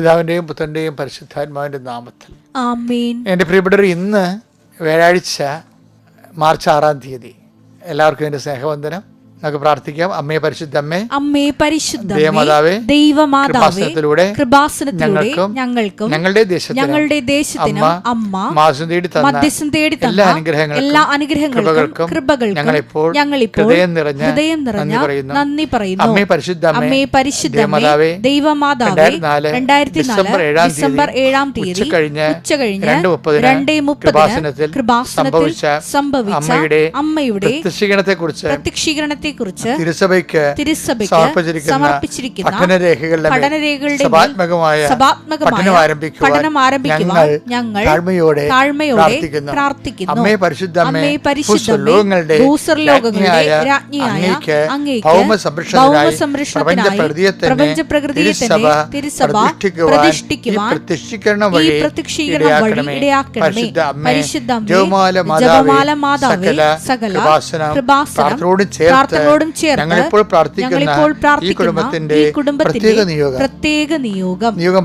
പിതാവിന്റെയും പുത്രന്റെയും പരിശുദ്ധാത്മാവിന്റെ നാമത്തിൽ. എന്റെ പ്രിയപ്പെട്ടവർ ഇന്ന് വ്യാഴാഴ്ച മാർച്ച് ആറാം തീയതി. എല്ലാവർക്കും എന്റെ സ്നേഹവന്ദനം. നമുക്ക് പ്രാർത്ഥിക്കാം അമ്മയെ പരിശുദ്ധ അമ്മേ അമ്മേ പരിശുദ്ധ ദേവമാതാവേ, ദൈവമാതാവേ കൃപാസനത്തിലൂടെ കൃപാസനത്തിലൂടെ ഞങ്ങൾക്കും ഞങ്ങൾക്കും ഞങ്ങളുടെ ദേശത്തിനും ഞങ്ങളുടെ ദേശത്തിനും അമ്മ മാസം തേടി തന്ന മധ്യസ്ഥം തേടി എല്ലാ തന്ന അനുഗ്രഹങ്ങൾക്കും എല്ലാ അനുഗ്രഹങ്ങൾക്കും കൃപകൾക്കും ഞങ്ങളിപ്പോൾ ഞങ്ങളിപ്പോൾ ഹൃദയം നിറഞ്ഞ ഹൃദയം നിറഞ്ഞ നന്ദി പറയുന്നു. അമ്മേ പരിശുദ്ധ അമ്മേ, അമ്മേ പരിശുദ്ധ ദേവമാതാവേ, ദൈവമാതാവേ 2004 രണ്ടായിരത്തി ഡിസംബർ നാല് ഡിസംബർ ഏഴാം തീയതി ഉച്ചകഴിഞ്ഞ് രണ്ട് മുപ്പതിന് രണ്ടേ മുപ്പതിന് കൃപാസനത്തിൽ സംഭവിച്ച അമ്മയുടെ അമ്മയുടെ പ്രത്യക്ഷീകരണത്തെ പ്രത്യക്ഷീകരണത്തെക്കുറിച്ച് പ്രത്യക്ഷീകരണത്തെക്കുറിച്ച് തിരുസഭയ്ക്ക് തിരുസഭയ്ക്ക് സമർപ്പിച്ചിരിക്കുന്ന പഠനരേഖകളുടെ പഠനം ആരംഭിക്കുവാൻ ഞങ്ങൾ താഴ്മയോടെ പ്രാർത്ഥിക്കുന്നു. അമ്മേ പരിശുദ്ധ അമ്മേ, പരിശുദ്ധ രാജ്ഞിയായ അങ്ങേക്ക് തന്നെ തിരുസഭ പ്രതിഷ്ഠിക്കുവാൻ പ്രത്യക്ഷീകരണം ഈ വഴി ഇടയാക്കണമേ. പരിശുദ്ധ അമ്മേ, ജപമാല മാതാവേ, സകല കൃപാസനം ചേർത്ത് പ്രാർത്ഥനയോടും ചേർന്ന് ഞങ്ങളിപ്പോൾ പ്രാർത്ഥിക്കുന്ന ഈ കുടുംബത്തിന്റെ പ്രത്യേക നിയോഗം. നിയോഗം. നിയോഗം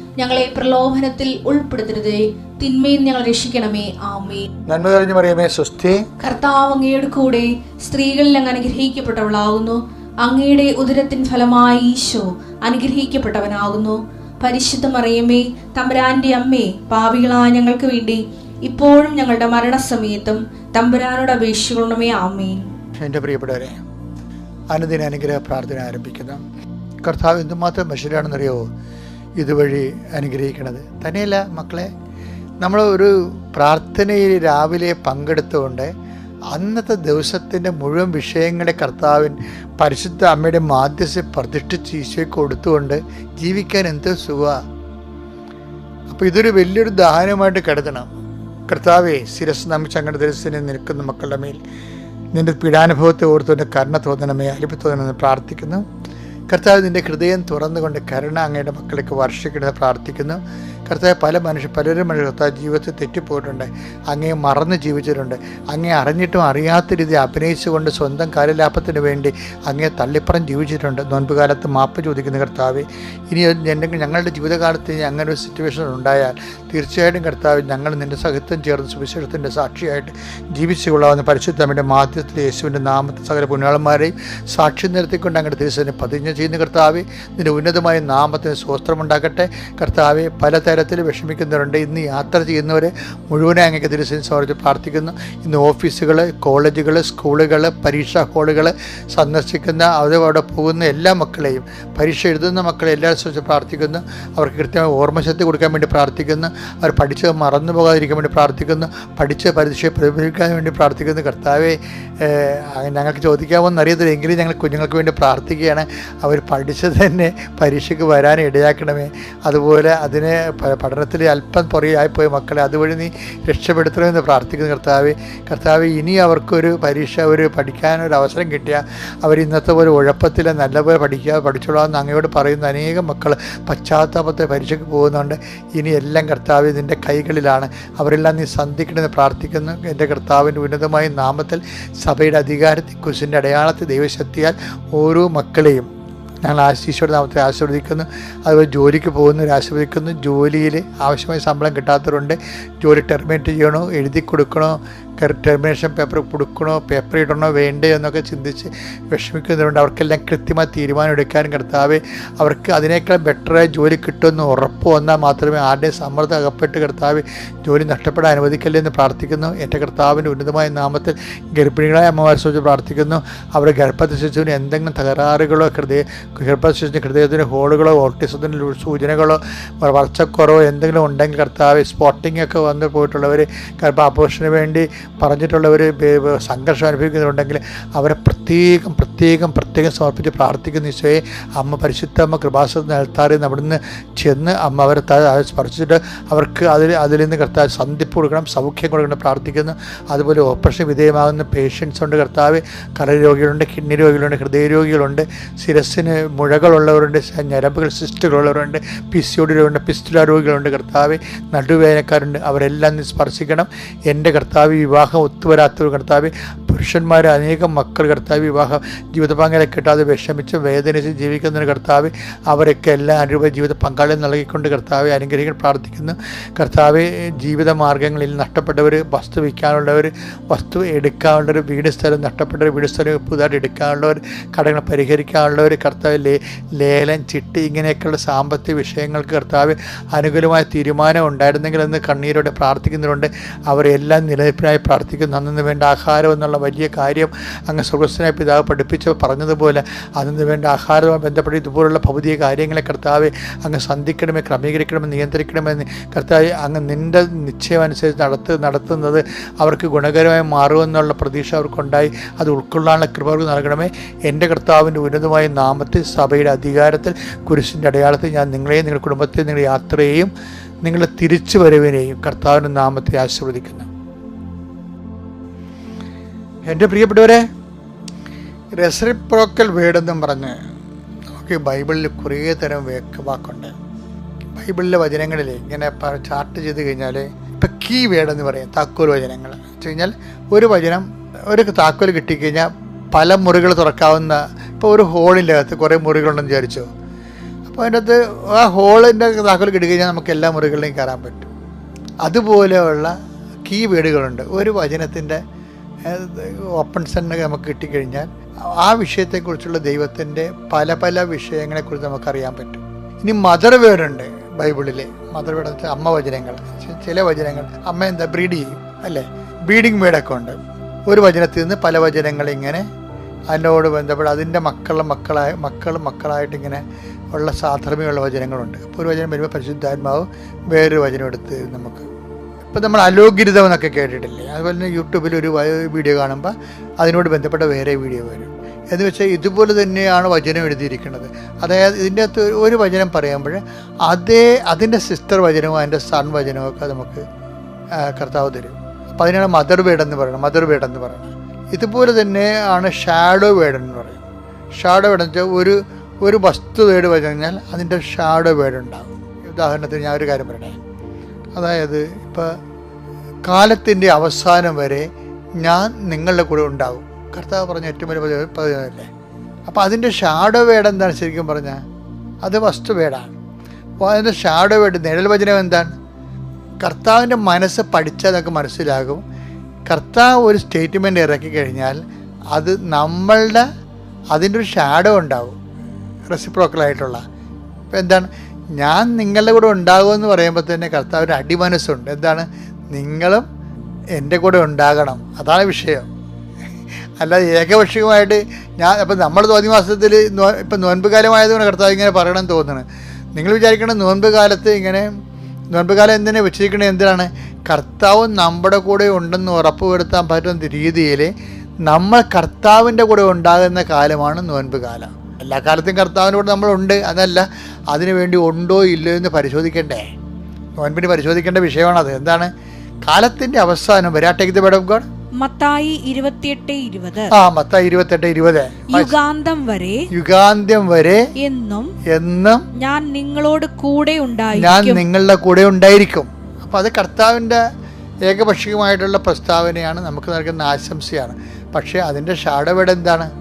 ഞങ്ങളെ പ്രലോഭനത്തിൽ ഉൾപ്പെടുത്തരുതേ. തിന്മയിൽ ഞങ്ങൾ രക്ഷിക്കണമേ. ആമേ നന്മ തെളിഞ്ഞു പറയുമേ സ്വസ്തി. കർത്താവ് അങ്ങയുടെ കൂടെ സ്ത്രീകളിൽ അങ്ങ് അനുഗ്രഹിക്കപ്പെട്ടവളാകുന്നു. അങ്ങയുടെ ഉദരത്തിൻ ഫലമായി ഈശോ അനുഗ്രഹിക്കപ്പെട്ടവനാകുന്നു. പരിശുദ്ധ മറിയമ്മേ തമ്പുരാന്റെ അമ്മേ പാവികളായ ഞങ്ങൾക്ക് വേണ്ടി ഇപ്പോഴും ഞങ്ങളുടെ മരണസമയത്തും തമ്പുരാനോട് അപേക്ഷിക്കണമേ. ആമേ എന്റെ പ്രിയപ്പെട്ടവരെ അനുദിന അനുഗ്രഹ പ്രാർത്ഥന ആരംഭിക്കുന്നു. കർത്താവ് എന്തുമാത്രം മനുഷ്യരാണെന്നറിയോ ഇതുവഴി അനുഗ്രഹിക്കണത്. തന്നെയല്ല മക്കളെ നമ്മൾ ഒരു പ്രാർത്ഥനയിൽ രാവിലെ പങ്കെടുത്തുകൊണ്ട് അന്നത്തെ ദിവസത്തിന്റെ മുഴുവൻ വിഷയങ്ങളെ കർത്താവിൻ പരിശുദ്ധ അമ്മയുടെ മാധ്യസ്ഥ പ്രതിഷ്ഠിച്ച് ഈശോയ്ക്ക് കൊടുത്തുകൊണ്ട് ജീവിക്കാൻ എന്ത് സുഖമാണ് അപ്പോൾ ഇതൊരു വലിയൊരു ദാനമായിട്ട് കരുതണം. കർത്താവെ ശിരസ് നമിച്ച് ചങ്ങട ദിവസത്തിന് നിൽക്കുന്ന മക്കളുടെ മേൽ നിന്റെ പീഡാനുഭവത്തെ ഓർത്തുകൊണ്ട് കരുണ തോന്നണമേ അലിപ്പ് തോന്നണമെന്ന് പ്രാർത്ഥിക്കുന്നു. കർത്താവ് നിന്റെ ഹൃദയം തുറന്നുകൊണ്ട് കരുണ അങ്ങയുടെ മക്കൾക്ക് വർഷിക്കണമെന്ന് പ്രാർത്ഥിക്കുന്നു. കർത്താവ് പല മനുഷ്യ പലരും മനുഷ്യർ കർത്താവ് ജീവിതത്തിൽ തെറ്റിപ്പോയിട്ടുണ്ട്. അങ്ങേ മറന്ന് ജീവിച്ചിട്ടുണ്ട്. അങ്ങേ അറിഞ്ഞിട്ടും അറിയാത്ത രീതി അഭിനയിച്ചുകൊണ്ട് സ്വന്തം കാര്യലാഭത്തിന് വേണ്ടി അങ്ങേ തള്ളിപ്പറം ജീവിച്ചിട്ടുണ്ട്. നോൻപ് കാലത്ത് മാപ്പ് ചോദിക്കുന്ന കർത്താവ് ഇനി എന്തെങ്കിലും ഞങ്ങളുടെ ജീവിതകാലത്ത് അങ്ങനെ ഒരു സിറ്റുവേഷൻ ഉണ്ടായാൽ തീർച്ചയായിട്ടും കർത്താവ് ഞങ്ങൾ നിന്റെ സഹിത്വം ചേർന്ന് സുവിശേഷത്തിന്റെ സാക്ഷിയായിട്ട് ജീവിച്ചു കൊള്ളാവുന്ന പരിശുദ്ധമ്മയുടെ മാധ്യത്തിൽ യേശുവിന്റെ നാമത്തെ സകല പുണ്യാളന്മാരെയും സാക്ഷി നിർത്തിക്കൊണ്ട് അങ്ങോട്ട് തിരുസനെ പതിഞ്ഞ് ചെയ്യുന്ന കർത്താവ്. നിന്റെ ഉന്നതമായ നാമത്തിന് സ്വസ്ത്രമുണ്ടാക്കട്ടെ കർത്താവ് പലതരത്തിലുള്ള ഭാരത്തിൽ വിഷമിക്കുന്നവരുണ്ട്. ഇന്ന് യാത്ര ചെയ്യുന്നവരെ മുഴുവനെ അങ്ങേക്ക് തിരുസേന സമർപ്പിച്ച് പ്രാർത്ഥിക്കുന്നു. ഇന്ന് ഓഫീസുകൾ കോളേജുകൾ സ്കൂളുകൾ പരീക്ഷാ ഹാളുകൾ സന്ദർശിക്കുന്ന അവിടെ പോകുന്ന എല്ലാ മക്കളെയും പരീക്ഷ എഴുതുന്ന മക്കളെ എല്ലാ സംബന്ധിച്ച് പ്രാർത്ഥിക്കുന്നു. അവർക്ക് കൃത്യമായി ഓർമ്മശക്തി കൊടുക്കാൻ വേണ്ടി പ്രാർത്ഥിക്കുന്നു. അവർ പഠിച്ചത് മറന്നു പോകാതിരിക്കാൻ വേണ്ടി പ്രാർത്ഥിക്കുന്നു. പഠിച്ച പരീക്ഷയെ പ്രതിഫലിക്കാൻ വേണ്ടി പ്രാർത്ഥിക്കുന്നു. കർത്താവെ ഞങ്ങൾക്ക് ചോദിക്കാമെന്ന് അറിയത്തില്ല. എങ്കിലും ഞങ്ങൾ കുഞ്ഞുങ്ങൾക്ക് വേണ്ടി പ്രാർത്ഥിക്കുകയാണ്. അവർ പഠിച്ചത് തന്നെ പരീക്ഷയ്ക്ക് വരാൻ ഇടയാക്കണമേ. അതുപോലെ അതിനെ പഠനത്തിൽ അല്പം പുറകെയായിപ്പോയി മക്കളെ അതുവഴി നീ രക്ഷപ്പെടുത്തണമെന്ന് പ്രാർത്ഥിക്കുന്നു കർത്താവ്. കർത്താവ് ഇനി അവർക്കൊരു പരീക്ഷ ഒരു പഠിക്കാനൊരു അവസരം കിട്ടിയാൽ അവർ ഇന്നത്തെ പോലെ ഉഴപ്പത്തിൽ നല്ലപോലെ പഠിക്കുക പഠിച്ചോളാമെന്ന് അങ്ങയോട് പറയുന്ന അനേകം മക്കൾ പശ്ചാത്താപത്തെ പരീക്ഷയ്ക്ക് പോകുന്നുണ്ട്. ഇനി എല്ലാം കർത്താവ് നിന്റെ കൈകളിലാണ്. അവരെല്ലാം നീ സന്ധിക്കണമെന്ന് പ്രാർത്ഥിക്കുന്നു. എന്റെ കർത്താവിന്റെ ഉന്നതമായ നാമത്തിൽ സഭയുടെ അധികാരത്തിൽ കുശിന്റെ അടയാളത്തിൽ ദൈവശക്തിയാൽ ഓരോ മക്കളെയും ഞങ്ങൾ ആശീശോയുടെ നാമത്തെ ആശീർവദിക്കുന്നു. അതുപോലെ ജോലിക്ക് പോകുന്നവർ ആശീർവദിക്കുന്നു. ജോലിയിൽ ആവശ്യമായ ശമ്പളം കിട്ടാത്തവരുണ്ട്. ജോലി ടെർമിനേറ്റ് ചെയ്യണോ? എഴുതി കൊടുക്കണോ? ടെർമിനേഷൻ പേപ്പർ കൊടുക്കണോ പേപ്പർ ഇടണോ വേണ്ടേ എന്നൊക്കെ ചിന്തിച്ച് വിഷമിക്കുന്നവരുണ്ട്. അവർക്കെല്ലാം കൃത്യമായി തീരുമാനം എടുക്കാനും കർത്താവ് അവർക്ക് അതിനേക്കാൾ ബെറ്ററായ ജോലി കിട്ടുമെന്ന് ഉറപ്പ് വന്നാൽ മാത്രമേ ആരുടെയും സമ്മർദ്ദം അകപ്പെട്ട് കർത്താവ് ജോലി നഷ്ടപ്പെടാൻ അനുവദിക്കല്ലേ എന്ന് പ്രാർത്ഥിക്കുന്നു. എന്റെ കർത്താവിന്റെ ഉന്നതമായ നാമത്തിൽ ഗർഭിണികളായ അമ്മമാരെ സംബന്ധിച്ച് പ്രാർത്ഥിക്കുന്നു. അവരുടെ ഗർഭത്തെ ശിശുവിന് എന്തെങ്കിലും തകരാറുകളോ ഹൃദയ ഗർഭശിശുവിന്റെ ഹൃദയത്തിന് ഹോളുകളോ ഓട്ടിസത്തിന് സൂചനകളോ വളർച്ചക്കുറവോ എന്തെങ്കിലും ഉണ്ടെങ്കിൽ കർത്താവ് സ്പോട്ടിംഗ് ഒക്കെ വന്ന് പോയിട്ടുള്ളവർ ഗർഭാപോഷന് വേണ്ടി പറഞ്ഞിട്ടുള്ളവർ സംഘർഷം അനുഭവിക്കുന്നുണ്ടെങ്കിൽ അവരെ പ്രത്യേകം പ്രത്യേകം പ്രത്യേകം സമർപ്പിച്ച് പ്രാർത്ഥിക്കുന്ന ഈശോയെ. അമ്മ പരിശുദ്ധ അമ്മ കൃപാസന നിലത്താറി അവിടുന്ന് ചെന്ന് അമ്മ അവരെ സ്പർശിച്ചിട്ട് അവർക്ക് അതിൽ അതിൽ നിന്ന് കർത്താവ് സന്ധിപ്പ് കൊടുക്കണം സൗഖ്യം കൊടുക്കണം പ്രാർത്ഥിക്കുന്നു. അതുപോലെ ഓപ്പറേഷൻ വിധേയമാകുന്ന പേഷ്യൻസ് ഉണ്ട് കർത്താവ്. കരൾ രോഗികളുണ്ട് കിഡ്നി രോഗികളുണ്ട് ഹൃദയ രോഗികളുണ്ട് ശിരസ്സിന് മുഴകളുള്ളവരുണ്ട് ഞരമ്പുകൾ സിസ്റ്റുകളുള്ളവരുണ്ട് പി സി ഒ ഡി രോഗികളുണ്ട് പിസ്റ്റുല രോഗികളുണ്ട് കർത്താവ്. നടുവേദനക്കാരുണ്ട് അവരെല്ലാം നീ സ്പർശിക്കണം. എന്റെ കർത്താവ് വിവാഹം ഒത്തുവരാത്തവർ കർത്താവ്. പുരുഷന്മാർ അനേകം മക്കൾ കർത്താവ് വിവാഹം ജീവിതപങ്കാളെ കിട്ടാതെ വിഷമിച്ച് വേദനിച്ച് ജീവിക്കുന്ന കർത്താവ് അവരൊക്കെ എല്ലാ അനുരൂപ ജീവിത പങ്കാളി നൽകിക്കൊണ്ട് കർത്താവെ അനുഗ്രഹിക്കാൻ പ്രാർത്ഥിക്കുന്നു. കർത്താവ് ജീവിത മാർഗങ്ങളിൽ നഷ്ടപ്പെട്ടവർ വസ്തു വിൽക്കാനുള്ളവർ വസ്തു എടുക്കാനുള്ളവർ വീട് സ്ഥലം നഷ്ടപ്പെട്ടവർ വീട് സ്ഥലം പുതുതായിട്ട് എടുക്കാനുള്ളവർ കടങ്ങൾ പരിഹരിക്കാനുള്ളവർ കർത്താവ് ലേ ലേലം ചിട്ടി ഇങ്ങനെയൊക്കെയുള്ള സാമ്പത്തിക വിഷയങ്ങൾക്ക് കർത്താവ് അനുകൂലമായ തീരുമാനം ഉണ്ടായിരുന്നെങ്കിൽ എന്ന് കണ്ണീരോടെ പ്രാർത്ഥിക്കുന്നവരുണ്ട്. അവരെല്ലാം നിലനിൽപ്പിനായി പ്രാർത്ഥിക്കുന്നു. അന്നു വേണ്ട ആഹാരം എന്നുള്ള വലിയ കാര്യം അങ്ങ് സുഹൃത്തിനായി പിതാവ് പഠിപ്പിച്ച് പറഞ്ഞതുപോലെ അതിന് വേണ്ട ആഹാരവുമായി ബന്ധപ്പെട്ട് ഇതുപോലുള്ള ഭൗതിക കാര്യങ്ങളെ കർത്താവ് അങ്ങ് സന്ധിക്കണമേ ക്രമീകരിക്കണമെന്ന് നിയന്ത്രിക്കണമെന്ന് കർത്താവ് അങ്ങ് നിന്റെ നിശ്ചയം അനുസരിച്ച് നടത്ത് നടത്തുന്നത് അവർക്ക് ഗുണകരമായി മാറുമെന്നുള്ള പ്രതീക്ഷ അവർക്കുണ്ടായി. അത് ഉൾക്കൊള്ളാനുള്ള കൃപ അവർക്ക് നൽകണമേ. എന്റെ കർത്താവിന്റെ ഉന്നതമായ നാമത്തിൽ സഭയുടെ അധികാരത്തിൽ കുരിശിന്റെ അടയാളത്തിൽ ഞാൻ നിങ്ങളെയും നിങ്ങളുടെ കുടുംബത്തെയും നിങ്ങളുടെ യാത്രയെയും നിങ്ങളുടെ തിരിച്ചു വരവിനെയും കർത്താവിന്റെ നാമത്തെ ആശീർവദിക്കുന്നു. എന്റെ പ്രിയപ്പെട്ടവരെ റെസിപ്രോക്കൽ വേർഡെന്നും പറഞ്ഞ് നമുക്ക് ബൈബിളിൽ കുറേ തരം വേക്ക് വാക്കുണ്ട് ബൈബിളിലെ വചനങ്ങളിൽ ഇങ്ങനെ ചാർട്ട് ചെയ്ത് കഴിഞ്ഞാൽ ഇപ്പം കീ വേർഡ് എന്ന് പറയും താക്കോൽ വചനങ്ങൾ. വെച്ച് കഴിഞ്ഞാൽ ഒരു വചനം ഒരു താക്കോൽ കിട്ടിക്കഴിഞ്ഞാൽ പല മുറികൾ തുറക്കാവുന്ന ഇപ്പോൾ ഒരു ഹോളിന്റെ അകത്ത് കുറേ മുറികളുണ്ടെന്ന് വിചാരിച്ചു. അപ്പോൾ അതിന്റെ അകത്ത് ആ ഹോളിന്റെ താക്കോൽ കിട്ടിക്കഴിഞ്ഞാൽ നമുക്ക് എല്ലാ മുറികളിലും കയറാൻ പറ്റും. അതുപോലെയുള്ള കീ വേർഡുകളുണ്ട് ഒരു വചനത്തിന്റെ ഓപ്പൺ സെന്നൊക്കെ നമുക്ക് കിട്ടിക്കഴിഞ്ഞാൽ ആ വിഷയത്തെക്കുറിച്ചുള്ള ദൈവത്തിന്റെ പല പല വിഷയങ്ങളെക്കുറിച്ച് നമുക്കറിയാൻ പറ്റും. ഇനി മദർ വേർഡുണ്ട് ബൈബിളിൽ മദർ വേർഡ് അമ്മ വചനങ്ങൾ. ചില വചനങ്ങൾ. അമ്മ എന്താ? ബ്രീഡ് ചെയ്യും അല്ലേ? ബ്രീഡിങ് വേർഡൊക്കെ ഉണ്ട്. ഒരു വചനത്തിൽ നിന്ന് പല വചനങ്ങൾ ഇങ്ങനെ അതിനോട് ബന്ധപ്പെട്ട് അതിന്റെ മക്കളുടെ മക്കളായ മക്കൾ മക്കളായിട്ട് ഇങ്ങനെ ഉള്ള സാധർമ്യമുള്ള വചനങ്ങളുണ്ട്. അപ്പോൾ ഒരു വചനം വരുമ്പോൾ പരിശുദ്ധാത്മാവ് വേറൊരു വചനം എടുത്ത് നമുക്ക് ഇപ്പം നമ്മൾ അലോകിരിതം എന്നൊക്കെ കേട്ടിട്ടില്ലേ? അതുപോലെ തന്നെ യൂട്യൂബിൽ ഒരു വീഡിയോ കാണുമ്പോൾ അതിനോട് ബന്ധപ്പെട്ട വേറെ വീഡിയോ വരും. എന്ന് വെച്ചാൽ ഇതുപോലെ തന്നെയാണ് വചനം എഴുതിയിരിക്കുന്നത്. അതായത് ഇതിന്റെ അകത്ത് ഒരു- വചനം പറയുമ്പോൾ അതേ അതിന്റെ സിസ്റ്റർ വചനവും അതിന്റെ സൺ വചനവും ഒക്കെ നമുക്ക് കർത്താവ് തരും. അപ്പോൾ അതിനാണ് മദർ വേഡ് എന്ന് പറയുന്നത്. മദർ വേഡ് എന്ന് പറയുന്നത്. ഇതുപോലെ തന്നെ ആണ് ഷാഡോ വേഡ് എന്ന് പറയും ഷാഡോ വേഡ് എന്ന് വെച്ചാൽ ഒരു ഒരു വസ്തു വന്നു കഴിഞ്ഞാൽ അതിന്റെ ഷാഡോ വേഡ് ഉണ്ടാകും. ഉദാഹരണത്തിന് ഞാൻ ഒരു കാര്യം പറയണേ അതായത് ഇപ്പോൾ കാലത്തിന്റെ അവസാനം വരെ ഞാൻ നിങ്ങളുടെ കൂടെ ഉണ്ടാകും കർത്താവ് പറഞ്ഞ ഏറ്റവും വലിയ പദവിയല്ലേ അപ്പോൾ അതിന്റെ ഷാഡോ വേഡ് എന്താണ് ശരിക്കും പറഞ്ഞാൽ അത് വസ്തു വേടാണ് അപ്പോൾ അതിന്റെ ഷാഡോ വേഡ് നിഴൽ വചനം എന്താണ്? കർത്താവിന്റെ മനസ്സ് പഠിച്ചാൽ നമുക്ക് മനസ്സിലാകും. കർത്താവ് ഒരു സ്റ്റേറ്റ്മെന്റ് ഇറക്കി കഴിഞ്ഞാൽ അത് നമ്മളുടെ അതിന്റെ ഒരു ഷാഡോ ഉണ്ടാവും. റെസിപ്രോക്കലായിട്ടുള്ള ഇപ്പം എന്താണ്? ഞാൻ നിങ്ങളുടെ കൂടെ ഉണ്ടാകുമെന്ന് പറയുമ്പോൾ തന്നെ കർത്താവിന് അടിമനസ്സുണ്ട്. എന്താണ്? നിങ്ങളും എന്റെ കൂടെ ഉണ്ടാകണം. അതാണ് വിഷയം. അല്ലാതെ ഏകപക്ഷീയമായിട്ട് ഞാൻ അപ്പം നമ്മൾ തോന്നി മാസത്തിൽ ഇപ്പം നോൻപ് കാലമായതുകൊണ്ട് കർത്താവ് ഇങ്ങനെ പറയണം തോന്നുന്നു. നിങ്ങൾ വിചാരിക്കണം നോൻപ് കാലത്ത് ഇങ്ങനെ നോൻപ് കാലം എന്തിനാ വെച്ചിരിക്കണത് എന്തിനാണ്? കർത്താവ് നമ്മുടെ കൂടെ ഉണ്ടെന്ന് ഉറപ്പ് വരുത്താൻ പറ്റുന്ന രീതിയിൽ നമ്മൾ കർത്താവിന്റെ കൂടെ ഉണ്ടാകുന്ന കാലമാണ് നോൻപ് കാലം. എല്ലാ കാലത്തും കർത്താവിന്റെ കൂടെ നമ്മളുണ്ട് അതല്ല അതിനു വേണ്ടി ഉണ്ടോ ഇല്ലയോ എന്ന് പരിശോധിക്കണ്ടേ? നോൻപിന് പരിശോധിക്കേണ്ട വിഷയമാണത്. എന്താണ്? കാലത്തിന്റെ അവസാനം വരാട്ടേക്ക് ദ ഓഫ് ഗോഡ് മത്തായി ഇരുപത്തിയെട്ട് ഇരുപത്. ആ മത്തായി ഇരുപത്തെട്ട് ഇരുപത്. യുഗാന്തം വരെ യുഗാന്തം വരെ എന്നും എന്നും ഞാൻ നിങ്ങളോട് കൂടെ ഞാൻ നിങ്ങളുടെ കൂടെ ഉണ്ടായിരിക്കും. അപ്പം അത് കർത്താവിന്റെ ഏകപക്ഷീയമായിട്ടുള്ള പ്രസ്താവനയാണ് നമുക്ക് നൽകുന്ന ആശംസയാണ്. പക്ഷേ അതിന്റെ ഷാഡവിടെ എന്താണ്?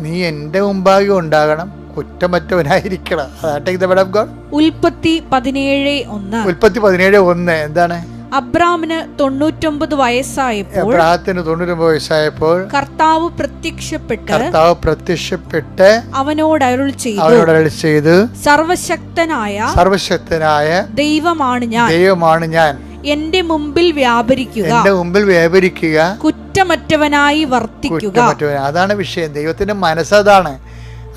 നീ എന്റെ മുമ്പാകെ ഉണ്ടാകണം കുറ്റമറ്റവനായിരിക്കണം. അതാട്ടെ ഇത് ഉൽപ്പത്തി പതിനേഴ് ഒന്ന്. ഉൽപ്പത്തി പതിനേഴ് ഒന്ന് എന്താണ്? അബ്രാമിന് തൊണ്ണൂറ്റൊമ്പത് വയസ്സായപ്പോൾ അബ്രാഹത്തിന് തൊണ്ണൂറ്റൊമ്പത് വയസ്സായപ്പോൾ കർത്താവ് പ്രത്യക്ഷപ്പെട്ട് കർത്താവ് പ്രത്യക്ഷപ്പെട്ട് അവനോട് അരുൾ ചെയ്തു. അവനോട് അരുൾ ചെയ്ത്. സർവശക്തനായ സർവശക്തനായ ദൈവമാണ് ഞാൻ. ദൈവമാണ് ഞാൻ. എന്റെ മുമ്പിൽ വ്യാപരിക്കുക. എന്റെ മുമ്പിൽ വ്യാപരിക്കുക. കുറ്റമറ്റവനായി വർത്തിക്കുക. അതാണ് വിഷയം. ദൈവത്തിന്റെ മനസ്സതാണ്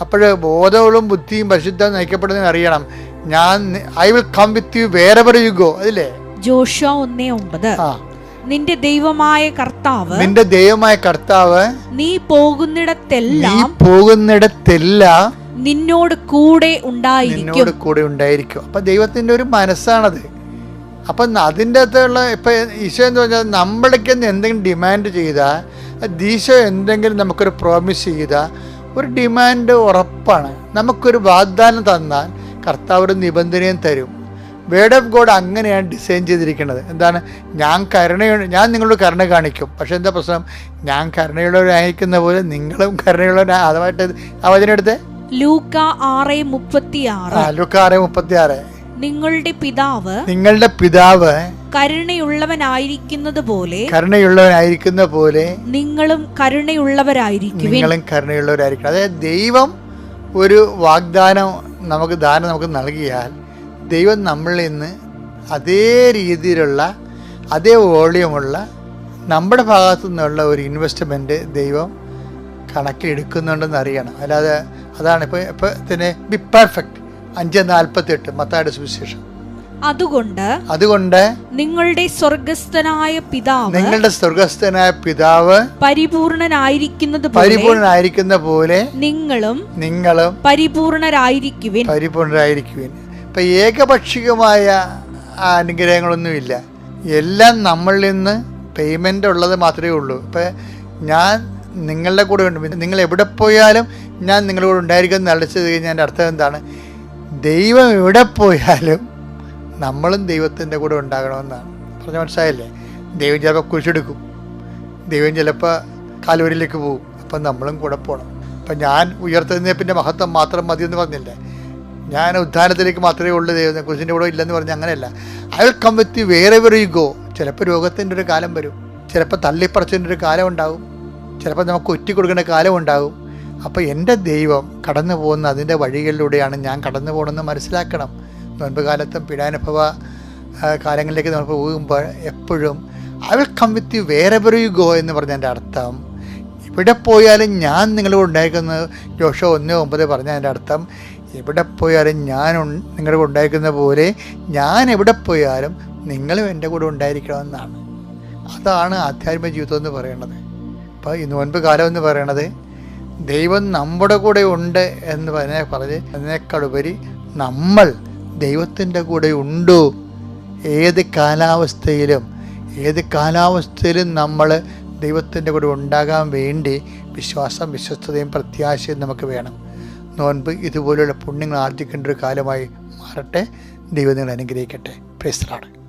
അപ്പോൾ ബോധവും ബുദ്ധിയും പരിശുദ്ധം നയിക്കപ്പെടുന്നതിന് അറിയണം. ഞാൻ I will come with you where you go അതില്ലേ? ജോഷ ഒന്നേ ഒമ്പത്. നിന്റെ ദൈവമായ കർത്താവ് നിന്റെ ദൈവമായ കർത്താവ് നീ നീ പോകുന്നിടത്തെല്ലാം പോകുന്നിടത്തെല്ലാം നിന്നോട് കൂടെ ഉണ്ടായിരിക്കും. നിന്നോട് കൂടെ ഉണ്ടായിരിക്കും. അപ്പൊ ദൈവത്തിന്റെ ഒരു മനസ്സാണത്. അപ്പൊ അതിന്റെ അകത്തുള്ള ഇപ്പൊ ഈശോ എന്ന് പറഞ്ഞാൽ നമ്മളേക്ക് എന്തെങ്കിലും ഡിമാൻഡ് ചെയ്താൽ ഈശോ എന്തെങ്കിലും നമുക്കൊരു പ്രോമിസ് ചെയ്താൽ ഒരു ഡിമാൻഡ് ഉറപ്പാണ്. നമുക്കൊരു വാഗ്ദാനം തന്നാൽ കർത്താവ് ഒരു നിബന്ധനയും തരും. വേർഡ് ഓഫ് ഗോഡ് അങ്ങനെയാണ് ഡിസൈൻ ചെയ്തിരിക്കുന്നത്. എന്താണ്? ഞാൻ കരുണയുള്ള ഞാൻ നിങ്ങളോട് കരുണ കാണിക്കും. പക്ഷേ എന്താ പ്രശ്നം? ഞാൻ കരുണയുള്ളവരായിരിക്കുന്ന പോലെ നിങ്ങളും കരുണയുള്ളവരാ അതുമായിട്ട് ആ വചനം എടുത്തേ. ലൂക്ക ആറ് മുപ്പത്തി ആറ് നിങ്ങളുടെ പിതാവ് നിങ്ങളുടെ പിതാവ് കരുണയുള്ളവനായിരിക്കുന്നത് പോലെ കരുണയുള്ളവനായിരിക്കുന്ന പോലെ നിങ്ങളും കരുണയുള്ളവരായിരിക്കും നിങ്ങളും കരുണയുള്ളവരായിരിക്കും അതായത് ദൈവം ഒരു വാഗ്ദാനം നമുക്ക് ദാനം നമുക്ക് നൽകിയാൽ ദൈവം നമ്മളിൽ നിന്ന് അതേ രീതിയിലുള്ള അതേ വോളിയമുള്ള നമ്മുടെ ഭാഗത്തു നിന്നുള്ള ഒരു ഇൻവെസ്റ്റ്മെന്റ് ദൈവം കണക്കിലെടുക്കുന്നുണ്ടെന്ന് അറിയണം. അല്ലാതെ അതാണ് ഇപ്പോൾ ഇപ്പോൾ തന്നെ ബി പെർഫെക്റ്റ് അഞ്ച് നാൽപ്പത്തെട്ട് മത്തായുടെ സുവിശേഷം. അതുകൊണ്ട് അതുകൊണ്ട് നിങ്ങളുടെ സ്വർഗസ്ഥനായ പിതാവ് നിങ്ങളുടെ സ്വർഗസ്ഥനായ പിതാവ് പരിപൂർണനായിരിക്കുന്നത് പോലെ പരിപൂർണനായിരിക്കുന്ന പോലെ നിങ്ങളും നിങ്ങളും പരിപൂർണരായിരിക്കുവിൻ. പരിപൂർണരായിരിക്കുവിൻ. ഇപ്പം ഏകപക്ഷികമായ അനുഗ്രഹങ്ങളൊന്നുമില്ല. എല്ലാം നമ്മളിൽ നിന്ന് പേയ്മെന്റ് ഉള്ളത് മാത്രമേ ഉള്ളൂ. ഇപ്പം ഞാൻ നിങ്ങളുടെ കൂടെ ഉണ്ട്. നിങ്ങൾ എവിടെ പോയാലും ഞാൻ നിങ്ങളുടെ കൂടെ ഉണ്ടായിരിക്കും എന്ന് കഴിഞ്ഞാൽ എന്റെ അർത്ഥം എന്താണ്? ദൈവം എവിടെ പോയാലും നമ്മളും ദൈവത്തിന്റെ കൂടെ ഉണ്ടാകണമെന്നാണ്. പറഞ്ഞ മനസ്സിലായില്ലേ? ദൈവം ചിലപ്പോൾ കുഴിച്ചെടുക്കും ദൈവം ചിലപ്പോൾ കാലുവരിലേക്ക് പോകും. അപ്പം നമ്മളും കൂടെ പോകണം അപ്പം ഞാൻ ഉയർത്തുന്നതിന്റെ മഹത്വം മാത്രം മതിയെന്ന് പറഞ്ഞില്ലേ? ഞാൻ ഉദ്ധാനത്തിലേക്ക് മാത്രമേ ഉള്ളൂ ദൈവം കുരിശിന്റെ കൂടെ ഇല്ലെന്ന് പറഞ്ഞാൽ അങ്ങനെയല്ല. അയാൾ കം വിത്ത് വേറെ വെറി ഗോ ചിലപ്പോൾ രോഗത്തിന്റെ ഒരു കാലം വരും. ചിലപ്പോൾ തള്ളിപ്പറച്ചതിന്റെ ഒരു കാലം ഉണ്ടാകും ചിലപ്പോൾ നമുക്ക് ഒറ്റി കൊടുക്കേണ്ട കാലം ഉണ്ടാകും അപ്പോൾ എന്റെ ദൈവം കടന്നു പോകുന്ന അതിന്റെ വഴികളിലൂടെയാണ് ഞാൻ കടന്നു പോകണമെന്ന് മനസ്സിലാക്കണം. നോൻപ് കാലത്തും പീഡാനുഭവ കാലങ്ങളിലേക്ക് നമ്മൾ പോകുമ്പോൾ എപ്പോഴും I will come with you where you go എന്ന് പറഞ്ഞതിന്റെ അർത്ഥം. ഇവിടെ പോയാലും ഞാൻ നിങ്ങളോട് ഉണ്ടായിരിക്കുന്നത് ജോഷോ ഒന്ന് ഒമ്പത് പറഞ്ഞതിന്റെ അർത്ഥം. എവിടെ പോയാലും ഞാൻ നിങ്ങളുടെ കൂടെ ഉണ്ടായിരിക്കുന്ന പോലെ ഞാൻ എവിടെ പോയാലും നിങ്ങളും എന്റെ കൂടെ ഉണ്ടായിരിക്കണമെന്നാണ്. അതാണ് ആധ്യാത്മിക ജീവിതം എന്ന് പറയുന്നത് അപ്പോൾ ഈ നോൻപ് കാലം എന്ന് പറയണത് ദൈവം നമ്മുടെ കൂടെ ഉണ്ട് എന്ന് പറഞ്ഞ പറഞ്ഞ് അതിനേക്കാളുപരി നമ്മൾ ദൈവത്തിന്റെ കൂടെ ഉണ്ടോ? ഏത് കാലാവസ്ഥയിലും ഏത് കാലാവസ്ഥയിലും നമ്മൾ ദൈവത്തിന്റെ കൂടെ ഉണ്ടാകാൻ വേണ്ടി വിശ്വാസം വിശ്വസ്തതയും പ്രത്യാശയും നമുക്ക് വേണം. നോൻപ് ഇതുപോലെയുള്ള പുണ്യങ്ങൾ ആർജിക്കേണ്ട ഒരു കാലമായി മാറട്ടെ. ദൈവം നിങ്ങൾ അനുഗ്രഹിക്കട്ടെ. പ്രേസ്തലാണ്